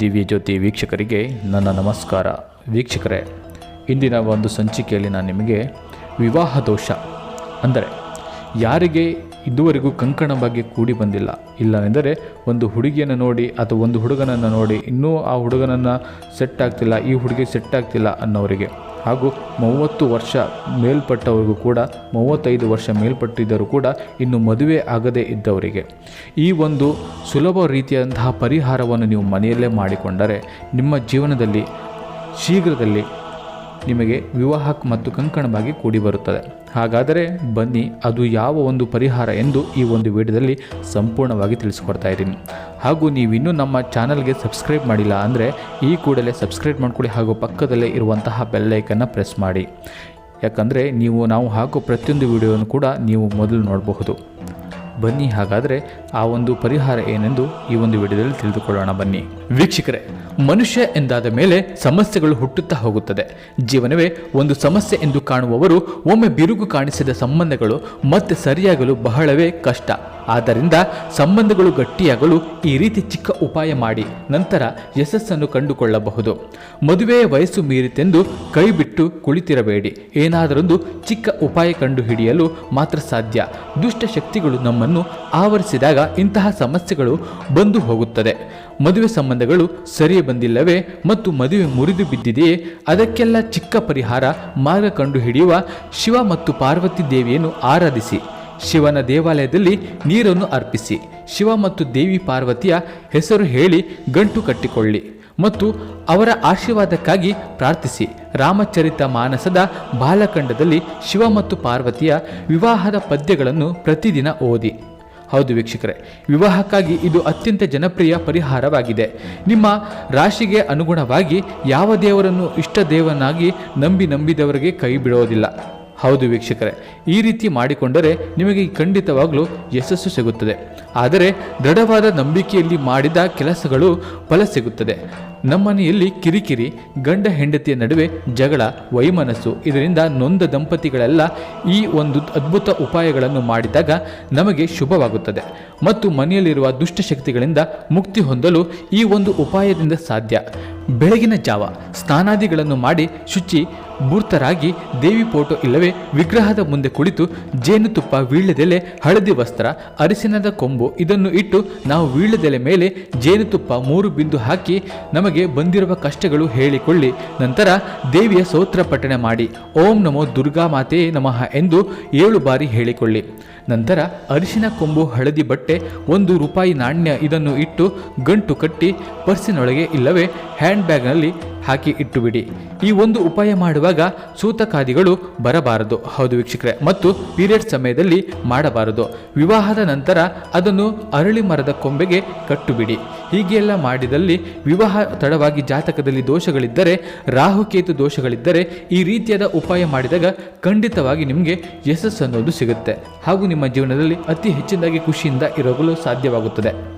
ದಿವ್ಯ ಜ್ಯೋತಿ ವೀಕ್ಷಕರಿಗೆ ನನ್ನ ನಮಸ್ಕಾರ. ವೀಕ್ಷಕರೇ, ಇಂದಿನ ಒಂದು ಸಂಚಿಕೆಯಲ್ಲಿ ನಾನು ನಿಮಗೆ ವಿವಾಹ ದೋಷ ಅಂದರೆ ಯಾರಿಗೆ ಇದುವರೆಗೂ ಕಂಕಣ ಬಗ್ಗೆ ಕೂಡಿ ಬಂದಿಲ್ಲ. ಇಲ್ಲವೆಂದರೆ ಒಂದು ಹುಡುಗಿಯನ್ನು ನೋಡಿ ಅಥವಾ ಒಂದು ಹುಡುಗನನ್ನು ನೋಡಿ ಇನ್ನೂ ಆ ಹುಡುಗನನ್ನು ಸೆಟ್ ಆಗ್ತಿಲ್ಲ, ಈ ಹುಡುಗಿ ಸೆಟ್ ಆಗ್ತಿಲ್ಲ ಅನ್ನೋರಿಗೆ ಹಾಗೂ ಮೂವತ್ತು ವರ್ಷ ಮೇಲ್ಪಟ್ಟವರಿಗೂ ಕೂಡ, ಮೂವತ್ತೈದು ವರ್ಷ ಮೇಲ್ಪಟ್ಟಿದ್ದರೂ ಕೂಡ ಇನ್ನು ಮದುವೆ ಆಗದೇ ಇದ್ದವರಿಗೆ. ಈ ಒಂದು ಸುಲಭ ರೀತಿಯಾದಂತಹ ಪರಿಹಾರವನ್ನು ನೀವು ಮನೆಯಲ್ಲೇ ಮಾಡಿಕೊಂಡರೆ ನಿಮ್ಮ ಜೀವನದಲ್ಲಿ ಶೀಘ್ರದಲ್ಲಿ ನಿಮಗೆ ವಿವಾಹ ಮತ್ತು ಕಂಕಣವಾಗಿ ಕೂಡಿ ಬರುತ್ತದೆ. ಹಾಗಾದರೆ ಬನ್ನಿ, ಅದು ಯಾವ ಒಂದು ಪರಿಹಾರ ಎಂದು ಈ ಒಂದು ವಿಡಿಯೋದಲ್ಲಿ ಸಂಪೂರ್ಣವಾಗಿ ತಿಳಿಸ್ಕೊಡ್ತಾ ಇದ್ದೀನಿ. ಹಾಗೂ ನೀವಿನ್ನೂ ನಮ್ಮ ಚಾನಲ್ಗೆ ಸಬ್ಸ್ಕ್ರೈಬ್ ಮಾಡಿಲ್ಲ ಅಂದರೆ ಈ ಕೂಡಲೇ ಸಬ್ಸ್ಕ್ರೈಬ್ ಮಾಡ್ಕೊಳ್ಳಿ ಹಾಗೂ ಪಕ್ಕದಲ್ಲೇ ಇರುವಂತಹ ಬೆಲ್ಲೈಕನ್ನು ಪ್ರೆಸ್ ಮಾಡಿ. ಯಾಕಂದರೆ ನೀವು ನಾವು ಹಾಕೋ ಪ್ರತಿಯೊಂದು ವಿಡಿಯೋನು ಕೂಡ ನೀವು ಮೊದಲು ನೋಡಬಹುದು. ಬನ್ನಿ, ಹಾಗಾದರೆ ಆ ಒಂದು ಪರಿಹಾರ ಏನೆಂದು ಈ ಒಂದು ವಿಡಿಯೋದಲ್ಲಿ ತಿಳಿದುಕೊಳ್ಳೋಣ ಬನ್ನಿ. ವೀಕ್ಷಕರೇ, ಮನುಷ್ಯ ಎಂದಾದ ಮೇಲೆ ಸಮಸ್ಯೆಗಳು ಹುಟ್ಟುತ್ತಾ ಹೋಗುತ್ತದೆ. ಜೀವನವೇ ಒಂದು ಸಮಸ್ಯೆ ಎಂದು ಕಾಣುವವರು ಒಮ್ಮೆ ಬಿರುಕು ಕಾಣಿಸಿದ ಸಂಬಂಧಗಳು ಮತ್ತೆ ಸರಿಯಾಗಲು ಬಹಳವೇ ಕಷ್ಟ. ಆದ್ದರಿಂದ ಸಂಬಂಧಗಳು ಗಟ್ಟಿಯಾಗಲು ಈ ರೀತಿ ಚಿಕ್ಕ ಉಪಾಯ ಮಾಡಿ ನಂತರ ಯಶಸ್ಸನ್ನು ಕಂಡುಕೊಳ್ಳಬಹುದು. ಮದುವೆಯ ವಯಸ್ಸು ಮೀರಿತೆಂದು ಕೈಬಿಟ್ಟು ಕುಳಿತಿರಬೇಡಿ. ಏನಾದರೊಂದು ಚಿಕ್ಕ ಉಪಾಯ ಕಂಡುಹಿಡಿಯಲು ಮಾತ್ರ ಸಾಧ್ಯ. ದುಷ್ಟಶಕ್ತಿಗಳು ನಮ್ಮನ್ನು ಆವರಿಸಿದಾಗ ಇಂತಹ ಸಮಸ್ಯೆಗಳು ಬಂದು ಹೋಗುತ್ತದೆ. ಮದುವೆ ಸಂಬಂಧಗಳು ಸರಿ ಬಂದಿಲ್ಲವೇ ಮತ್ತು ಮದುವೆ ಮುರಿದು ಬಿದ್ದಿದೆಯೇ ಅದಕ್ಕೆಲ್ಲ ಚಿಕ್ಕ ಪರಿಹಾರ ಮಾರ್ಗ ಕಂಡುಹಿಡಿಯುವ ಶಿವ ಮತ್ತು ಪಾರ್ವತಿ ದೇವಿಯನ್ನು ಆರಾಧಿಸಿ. ಶಿವನ ದೇವಾಲಯದಲ್ಲಿ ನೀರನ್ನು ಅರ್ಪಿಸಿ. ಶಿವ ಮತ್ತು ದೇವಿ ಪಾರ್ವತಿಯ ಹೆಸರು ಹೇಳಿ ಗಂಟು ಕಟ್ಟಿಕೊಳ್ಳಿ ಮತ್ತು ಅವರ ಆಶೀರ್ವಾದಕ್ಕಾಗಿ ಪ್ರಾರ್ಥಿಸಿ. ರಾಮಚರಿತ ಮಾನಸದ ಬಾಲಖಂಡದಲ್ಲಿ ಶಿವ ಮತ್ತು ಪಾರ್ವತಿಯ ವಿವಾಹದ ಪದ್ಯಗಳನ್ನು ಪ್ರತಿದಿನ ಓದಿ. ಹೌದು ವೀಕ್ಷಕರೇ, ವಿವಾಹಕ್ಕಾಗಿ ಇದು ಅತ್ಯಂತ ಜನಪ್ರಿಯ ಪರಿಹಾರವಾಗಿದೆ. ನಿಮ್ಮ ರಾಶಿಗೆ ಅನುಗುಣವಾಗಿ ಯಾವ ದೇವರನ್ನು ಇಷ್ಟ ದೇವನಾಗಿ ನಂಬಿ ನಂಬಿದವರಿಗೆ ಕೈ ಬಿಡೋದಿಲ್ಲ. ಹೌದು ವೀಕ್ಷಕರೇ, ಈ ರೀತಿ ಮಾಡಿಕೊಂಡರೆ ನಿಮಗೆ ಖಂಡಿತವಾಗಲೂ ಯಶಸ್ಸು ಸಿಗುತ್ತದೆ. ಆದರೆ ದೃಢವಾದ ನಂಬಿಕೆಯಲ್ಲಿ ಮಾಡಿದ ಕೆಲಸಗಳು ಫಲ ಸಿಗುತ್ತದೆ. ನಮ್ಮನೆಯಲ್ಲಿ ಕಿರಿಕಿರಿ, ಗಂಡ ಹೆಂಡತಿಯ ನಡುವೆ ಜಗಳ, ವೈಮನಸ್ಸು, ಇದರಿಂದ ನೊಂದ ದಂಪತಿಗಳೆಲ್ಲ ಈ ಒಂದು ಅದ್ಭುತ ಉಪಾಯಗಳನ್ನು ಮಾಡಿದಾಗ ನಮಗೆ ಶುಭವಾಗುತ್ತದೆ. ಮತ್ತು ಮನೆಯಲ್ಲಿರುವ ದುಷ್ಟಶಕ್ತಿಗಳಿಂದ ಮುಕ್ತಿ ಹೊಂದಲು ಈ ಒಂದು ಉಪಾಯದಿಂದ ಸಾಧ್ಯ. ಬೆಳಗಿನ ಜಾವ, ಸ್ನಾನಾದಿಗಳನ್ನು ಮಾಡಿ ಶುಚಿ, ಮೂರ್ತರಾಗಿ ದೇವಿ ಫೋಟೋ ಇಲ್ಲವೇ ವಿಗ್ರಹದ ಮುಂದೆ ಕುಳಿತು ಜೇನುತುಪ್ಪ ವೀಳ್ಯದೆಲೆ, ಹಳದಿ ವಸ್ತ್ರ ಅರಿಸಿನದ ಕೊಂಬು ಇದನ್ನು ಇಟ್ಟು ನಾವು ವೀಳ್ಯದೆಲೆ ಮೇಲೆ ಜೇನುತುಪ್ಪ ಮೂರು ಬಿಂದು ಹಾಕಿ ನಮಗೆ ಬಂದಿರುವ ಕಷ್ಟಗಳು ಹೇಳಿಕೊಳ್ಳಿ. ನಂತರ ದೇವಿಯ ಸೋತ್ರ ಪಠಣೆ ಮಾಡಿ. ಓಂ ನಮೋ ದುರ್ಗಾ ಮಾತೆಯೇ ನಮಃ ಎಂದು ಏಳು ಬಾರಿ ಹೇಳಿಕೊಳ್ಳಿ. ನಂತರ ಅರಿಶಿನ ಕೊಂಬು, ಹಳದಿ ಬಟ್ಟೆ, ಒಂದು ರೂಪಾಯಿ ನಾಣ್ಯ ಇದನ್ನು ಇಟ್ಟು ಗಂಟು ಕಟ್ಟಿ ಪರ್ಸಿನೊಳಗೆ ಇಲ್ಲವೇ ಹ್ಯಾಂಡ್ ಬ್ಯಾಗ್ನಲ್ಲಿ ಹಾಕಿ ಇಟ್ಟುಬಿಡಿ. ಈ ಒಂದು ಉಪಾಯ ಮಾಡುವಾಗ ಸೂತಕಾದಿಗಳು ಬರಬಾರದು. ಹೌದು ವೀಕ್ಷಕರೇ, ಮತ್ತು ಪೀರಿಯಡ್ ಸಮಯದಲ್ಲಿ ಮಾಡಬಾರದು. ವಿವಾಹದ ನಂತರ ಅದನ್ನು ಅರಳಿ ಮರದ ಕೊಂಬೆಗೆ ಕಟ್ಟುಬಿಡಿ. ಹೀಗೆಲ್ಲ ಮಾಡಿದಲ್ಲಿ ವಿವಾಹ ತಡವಾಗಿ ಜಾತಕದಲ್ಲಿ ದೋಷಗಳಿದ್ದರೆ, ರಾಹುಕೇತು ದೋಷಗಳಿದ್ದರೆ, ಈ ರೀತಿಯಾದ ಉಪಾಯ ಮಾಡಿದಾಗ ಖಂಡಿತವಾಗಿ ನಿಮಗೆ ಯಶಸ್ಸು ಅನ್ನೋದು ಸಿಗುತ್ತೆ. ಹಾಗೂ ನಿಮ್ಮ ಜೀವನದಲ್ಲಿ ಅತಿ ಹೆಚ್ಚಿನದಾಗಿ ಖುಷಿಯಿಂದ ಇರಲು ಸಾಧ್ಯವಾಗುತ್ತದೆ.